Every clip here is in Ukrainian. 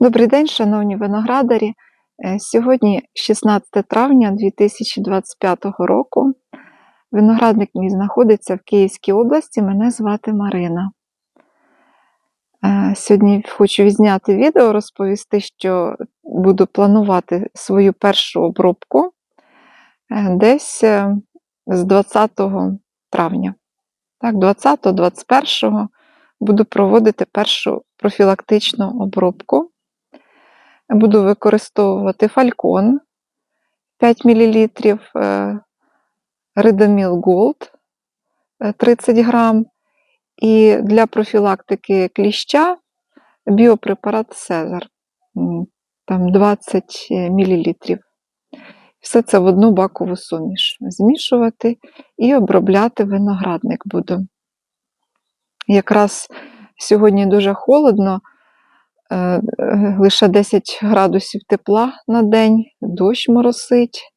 Добрий день, шановні виноградарі. Е, Сьогодні 16 травня 2025 року. Виноградник мій знаходиться в Київській області. Мене звати Марина. Е, Сьогодні хочу відзняти відео, розповісти, що буду планувати свою першу обробку е, десь з 20 травня. Так, 20-21 буду проводити першу профілактичну обробку. Буду використовувати фалькон 5 мл, Редоміл Голд 30 грам. І для профілактики кліща біопрепарат Сезар там 20 мл. Все це в одну бакову суміш змішувати і обробляти виноградник буду. Якраз сьогодні дуже холодно, е, е, лише 10 градусів тепла на день, дощ моросить.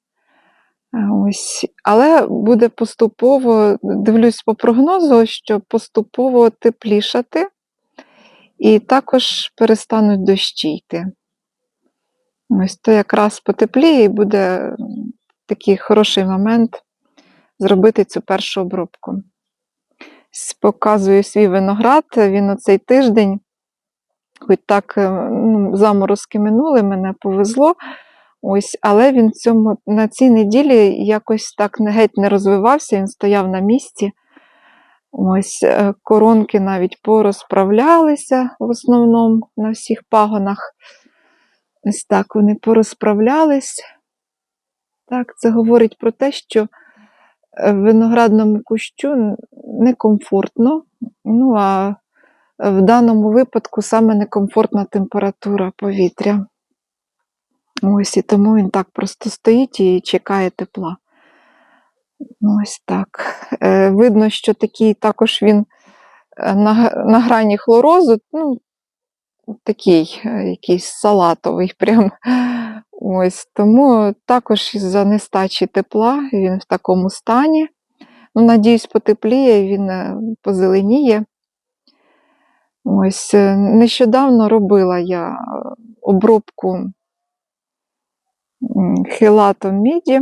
Е, Ось. Але буде поступово, дивлюсь по прогнозу, що поступово теплішати, і також перестануть дощі йти. Ось то якраз потепліє і буде такий хороший момент зробити цю першу обробку. Показую свій виноград. Він оцей тиждень, хоч так е, ну, заморозки минули, мене повезло. Ось, але він цьому, на цій неділі якось так геть не розвивався, він стояв на місці. Ось е, коронки навіть порозправлялися в основному на всіх пагонах. Ось так вони порозправлялись. Так, це говорить про те, що е, виноградному кущу некомфортно. Ну, а в даному випадку саме некомфортна температура повітря. Ось і тому він так просто стоїть і чекає тепла. Ось так. Е, видно, що такий також він е, на, на грані хлорозу, ну, такий е, якийсь салатовий прям. Ось, тому також із-за нестачі тепла він в такому стані. Ну, надіюсь, потепліє, він позеленіє. Ось, е, нещодавно робила я е, обробку хелатом міді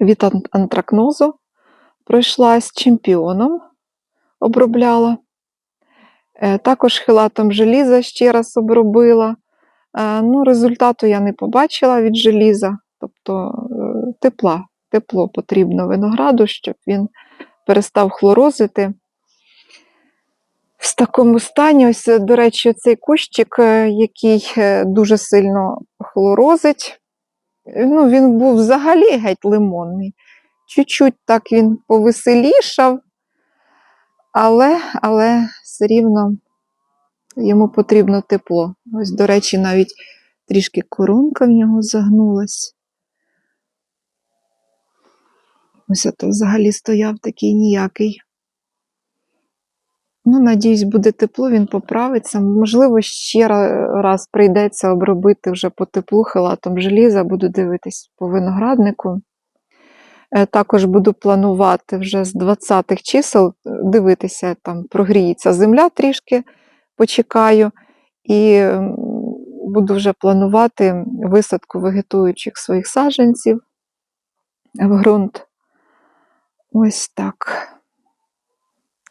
від антракнозу. Пройшла з чемпіоном, обробляла. Е, Також хелатом желіза ще раз обробила. Ну, результату я не побачила від желіза, тобто тепла, тепло потрібно винограду, щоб він перестав хлорозити. В такому стані, ось, е, до речі, цей кущик, е, який е, дуже сильно хлорозить, ну, він був взагалі геть лимонний. Чуть-чуть так він повеселішав, але, але все рівно йому потрібно тепло. Ось, до речі, навіть трішки коронка в нього загнулась. Ось ото взагалі стояв такий ніякий. Ну, надіюсь, буде тепло, він поправиться. Можливо, ще раз прийдеться обробити вже по теплу хилатом желіза, буду дивитись по винограднику. Е, Також буду планувати вже з 20-х чисел е, дивитися, там прогріється земля трішки, почекаю, і буду вже планувати висадку вегетуючих своїх саджанців в ґрунт. Ось так.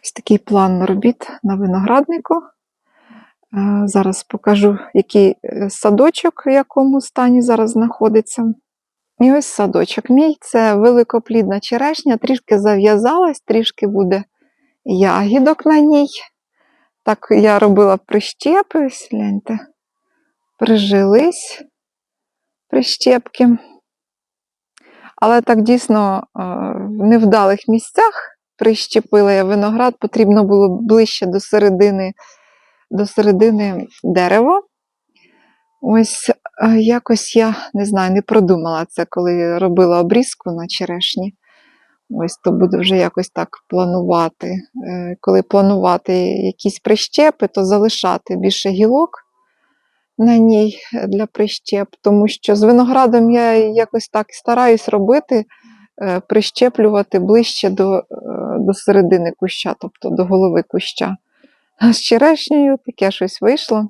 Ось такий план робіт на винограднику. Е, Зараз покажу, який е, садочок, в якому стані зараз знаходиться. І ось садочок мій це великоплідна черешня, трішки зав'язалась, трішки буде ягідок на ній. Так я робила прищепи, гляньте, прижились прищепки. Але так дійсно е, в невдалих місцях прищепила я виноград, потрібно було ближче до середини, до середини дерева. Ось е, якось я не знаю, не продумала це, коли робила обрізку на черешні. Ось то буду вже якось так планувати. Е, Коли планувати якісь прищепи, то залишати більше гілок на ній для прищеп, тому що з виноградом я якось так стараюсь робити, прищеплювати ближче до, е, до середини куща, тобто до голови куща. А з черешнею таке щось вийшло.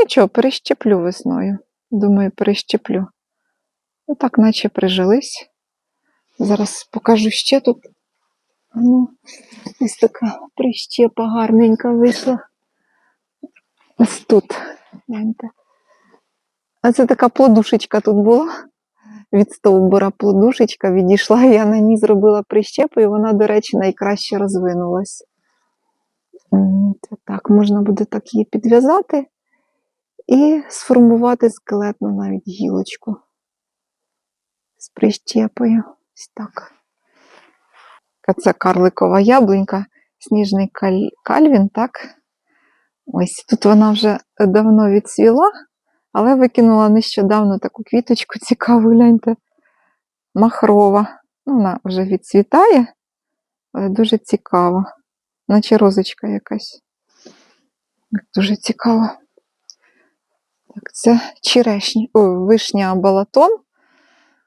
Нічого, перещеплю весною. Думаю, перещеплю. Ну, так, наче прижились. Зараз покажу ще тут. Ну, ось така прищепа гарненька вийшла. Ось тут. А це така плодушечка тут була. Від стовбура плодушечка відійшла, я на ній зробила прищепу, і вона, до речі, найкраще розвинулась. Так, можна буде так її підв'язати і сформувати скелетну навіть гілочку з прищепою. Ось так. Це карликова яблунька, сніжний каль... кальвін, так? Ось тут вона вже давно відцвіла, але викинула нещодавно таку квіточку цікаву, гляньте, махрова. Ну, вона вже відцвітає, але дуже цікава. Наче розочка якась. Дуже цікаво. Так, це черешні, о, вишня балатон.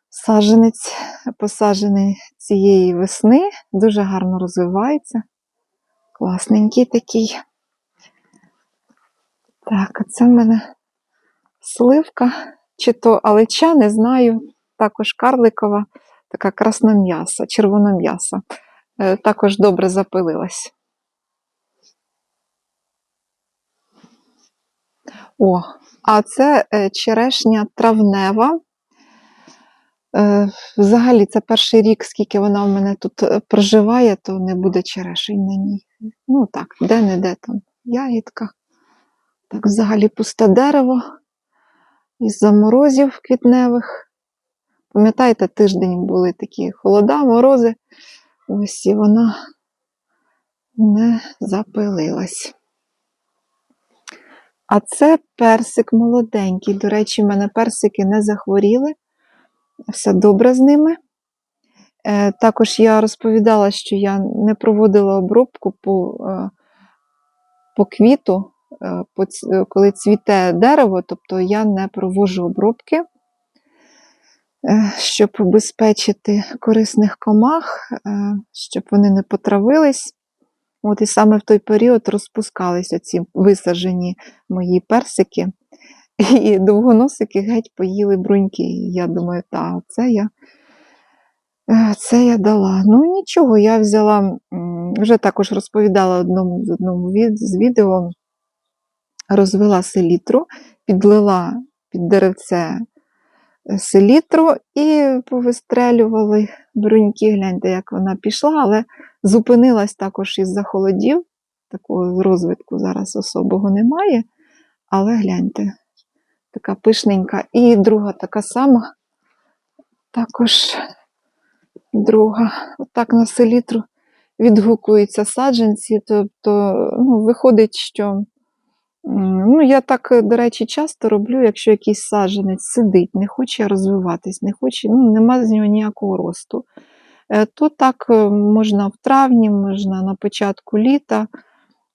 Саджанець посаджений цієї весни, дуже гарно розвивається. Класненький такий. Так, а це в мене сливка, чи то алеча, не знаю. Також карликова, така красном'яса, червоном'яса. Е, Також добре запилилась. О, а це е, черешня травнева. Е, Взагалі, це перший рік, скільки вона в мене тут проживає, то не буде черешень на ній. Ну так, де-не-де там ягідка. Так, взагалі пусте дерево із-за морозів квітневих. Пам'ятаєте, тиждень були такі холода, морози. Ось і вона не запилилась. А це персик молоденький. До речі, в мене персики не захворіли. Все добре з ними. Е, Також я розповідала, що я не проводила обробку по, е, по квіту, коли цвіте дерево, тобто я не проводжу обробки, е, щоб обезпечити корисних комах, е, щоб вони не потравились. От і саме в той період розпускалися ці висаджені мої персики. І довгоносики геть поїли бруньки. Я думаю, та, це я, е, це я дала. Ну нічого, я взяла, вже також розповідала одному з одному від, з відео, розвела селітру, підлила під деревце е, селітру і повистрелювали бруньки. Гляньте, як вона пішла, але зупинилась також із-за холодів. Такого розвитку зараз особого немає. Але гляньте, така пишненька. І друга така сама. Також друга. Отак на селітру відгукуються саджанці. Тобто, ну, виходить, що ну, я так, е, до речі, часто роблю, якщо якийсь саджанець сидить, не хоче розвиватись, не хоче, ну, нема з нього ніякого росту. Е, То так е, можна в травні, можна на початку літа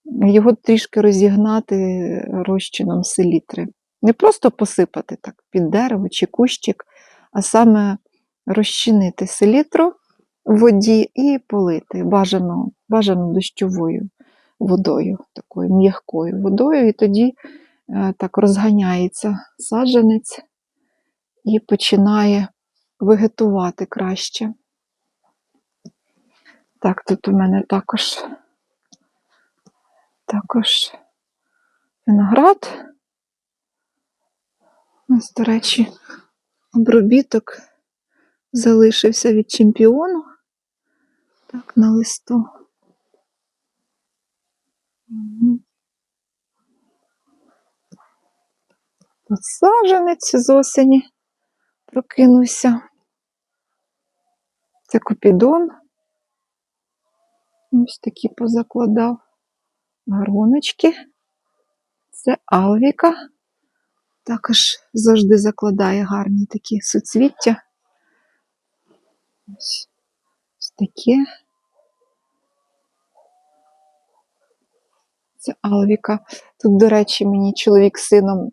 його трішки розігнати розчином селітри. Не просто посипати так під дерево чи кущик, а саме розчинити селітру в воді і полити бажано, бажано дощовою водою, такою м'якою водою, і тоді е, так розганяється саджанець і починає вегетувати краще. Так, тут у мене також, також виноград. Ось, до речі, обробіток залишився від чемпіону. Так, на листу. Саджанець з осені прокинувся. Це купідон. Ось такі позакладав гароночки. Це алвіка. Також завжди закладає гарні такі суцвіття. Ось, ось таке. Це Алвіка. Тут, до речі, мені чоловік з сином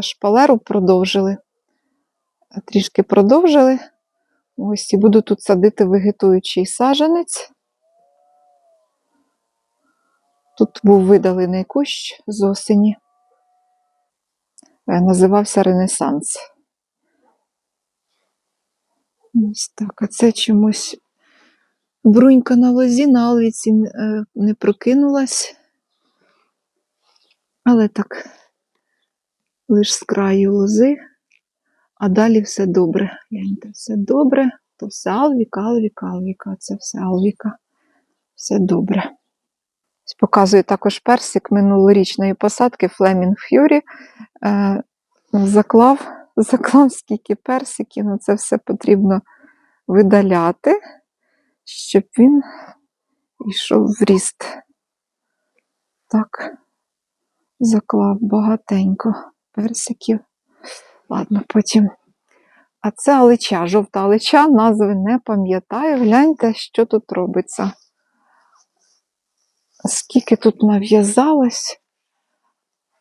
шпалеру продовжили. Трішки продовжили. Ось і буду тут садити вегетуючий саджанець. Тут був видалений кущ з осені. Е, Називався Ренесанс. Ось так. А це чомусь брунька на лозі, на алвіці е, не прокинулась. Але так, лиш з краю лози, а далі все добре. Гляньте, все добре, то все алвіка, алвіка, алвіка, це все алвіка. Все добре. Ось Показую також персик минулорічної посадки Flaming Fury. Е, заклав, заклав скільки персиків, ну це все потрібно видаляти, щоб він йшов в ріст. Так, заклав багатенько персиків. Ладно, потім. А це алича, жовта алича, назви не пам'ятаю. Гляньте, що тут робиться. Скільки тут нав'язалось,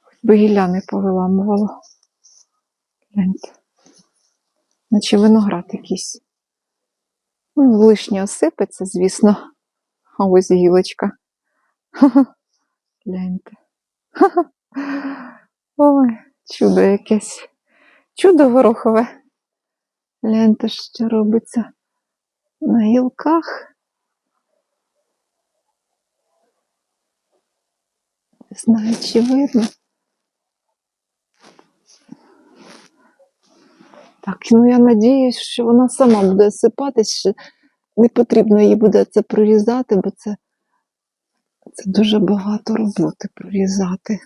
хоч би гілля не повиламувало. Гляньте. Наче виноград якийсь. Ну, лишнє осипеться, звісно. А ось гілочка. Гляньте. Ой, чудо якесь. Чудо горохове. Гляньте, що робиться на гілках. Не знаю, чи видно. Так, ну я надіюсь, що вона сама буде осипатись, не потрібно їй буде це прорізати, бо це, це дуже багато роботи прорізати.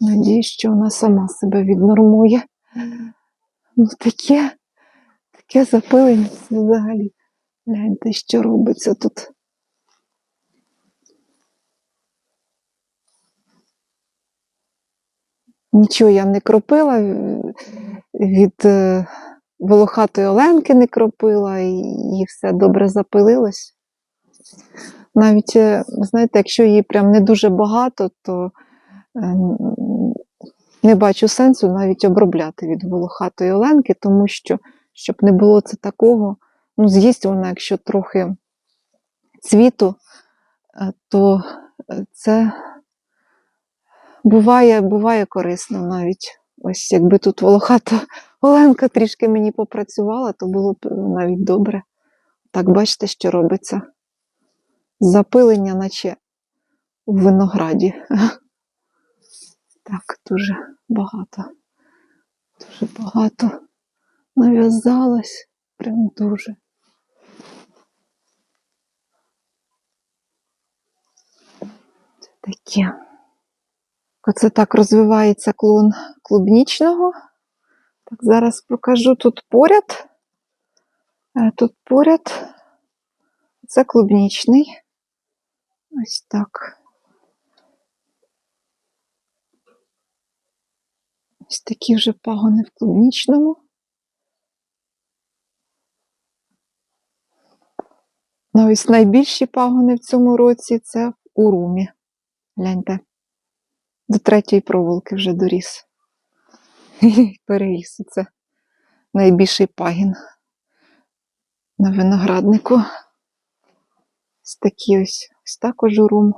Надіюсь, що вона сама себе віднормує. Ну, таке, таке запилення взагалі. Гляньте, що робиться тут. Нічого я не кропила, е, від е, волохатої оленки не кропила, і і все добре запилилось. Навіть, е, знаєте, якщо її прям не дуже багато, то ем, не бачу сенсу навіть обробляти від волохатої оленки, тому що, щоб не було це такого, ну, з'їсть вона, якщо трохи цвіту, е, то е, це буває, буває корисно навіть. Ось якби тут волохата Оленка трішки мені попрацювала, то було б навіть добре. Так, бачите, що робиться. Запилення, наче в винограді. Так, дуже багато. Дуже багато нав'язалось. Прям дуже. Це таке. Оце так розвивається клон клубнічного. Так, зараз покажу тут поряд. Е, Тут поряд це клубнічний. Ось так. Ось такі вже пагони в клубнічному. Ну, ось найбільші пагони в цьому році це в урумі. Гляньте. До третьої проволоки вже доріс. Переріс це найбільший пагін на винограднику. Ось такі ось, ось також урум.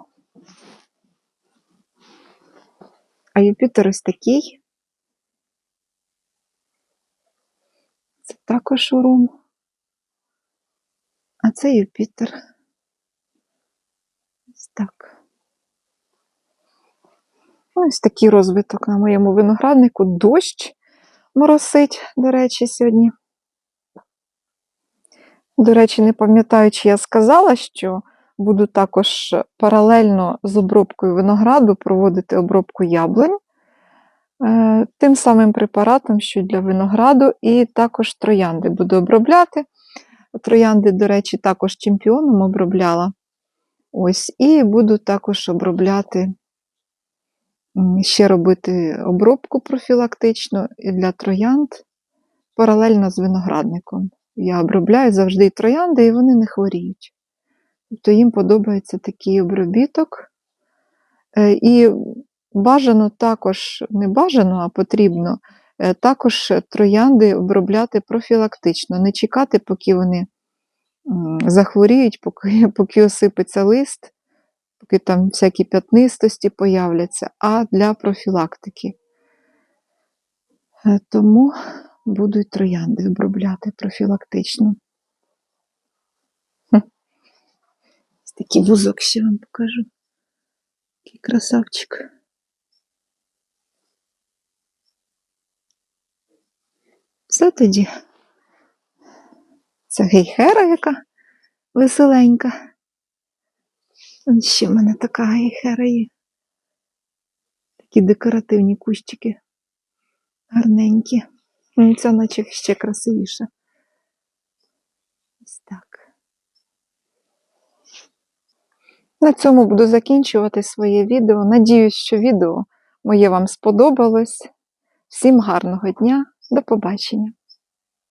А Юпітер ось такий. Це також урум. А це Юпітер. Ось так. Ось такий розвиток на моєму винограднику. Дощ моросить, до речі, сьогодні. До речі, не пам'ятаю, чи я сказала, що буду також паралельно з обробкою винограду проводити обробку яблунь е, тим самим препаратом, що для винограду, і також троянди буду обробляти. Троянди, до речі, також чемпіоном обробляла. Ось, і буду також обробляти ще робити обробку профілактичну для троянд паралельно з виноградником. Я обробляю завжди троянди, і вони не хворіють. Тобто їм подобається такий обробіток. Е, І бажано також, не бажано, а потрібно е, також троянди обробляти профілактично, не чекати, поки вони захворіють, поки, поки осипеться лист, поки там всякі п'ятнистості появляться, а для профілактики. Е, Тому буду й троянди обробляти профілактично. Хм. Ось Такий вузок ще вам покажу. Такий красавчик. Все тоді. Це гейхера, яка веселенька. Он ще в мене така гейхера є. Такі декоративні кущики. Гарненькі. Ця наче ще красивіша. Ось так. На цьому буду закінчувати своє відео. Надіюсь, що відео моє вам сподобалось. Всім гарного дня, до побачення!